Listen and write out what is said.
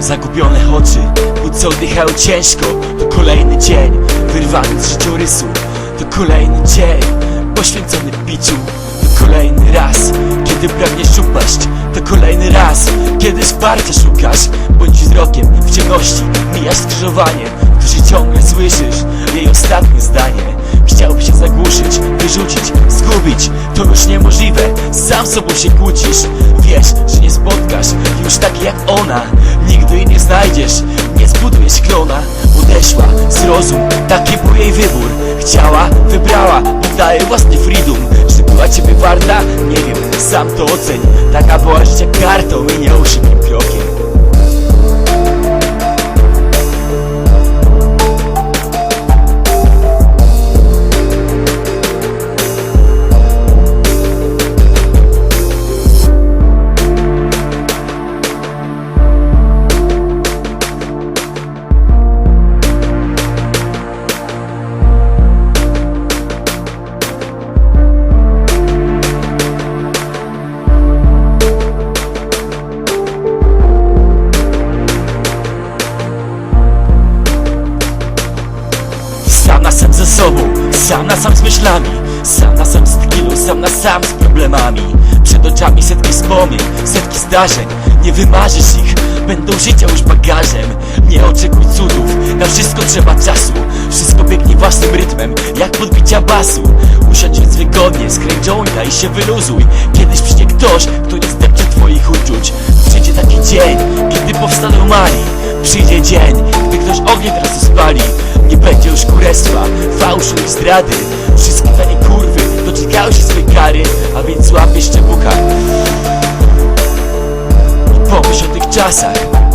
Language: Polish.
Zagubione oczy, płuca oddychają ciężko. To kolejny dzień, wyrwany z życiorysu. To kolejny dzień, poświęcony piciu To kolejny raz, kiedy pragniesz upaść. To kolejny raz, kiedy wsparcia szukasz Bądź wzrokiem w ciemności mijasz skrzyżowanie Którzy ciągle słyszysz jej ostatnie zdanie. Chciałby się zagłuszyć, wyrzucić, zgubić. To już niemożliwe, sam sobą się kłócisz Wiesz, że nie spotkasz już takiej jak ona. Nigdy jej nie znajdziesz, nie zbudujesz klona Odeszła, zrozum, taki był jej wybór. Chciała, wybrała, daje własny freedom. Czy była ciebie warta? Nie wiem, sam to oceń. Taka była życia kartą i nie szybkim krokiem sam na sam z myślami Sam na sam z tequilą, sam na sam z problemami. Przed oczami setki wspomnień, setki zdarzeń. Nie wymarzysz ich, będą życia już bagażem. Nie oczekuj cudów, na wszystko trzeba czasu. Wszystko biegnie własnym rytmem, jak podbicia basu. Usiądź więc wygodnie, skryj jointa i się wyluzuj. Kiedyś przyjdzie ktoś, kto nie zdepcze twoich uczuć. Przyjdzie taki dzień, kiedy powstaną mali. Przyjdzie dzień, gdy ktoś ogień teraz spali Już kurestwa, fałszu i zdrady. Wszystkie tanie kurwy doczekają się swej kary A więc łapie szczebucha I pomyśl o tych czasach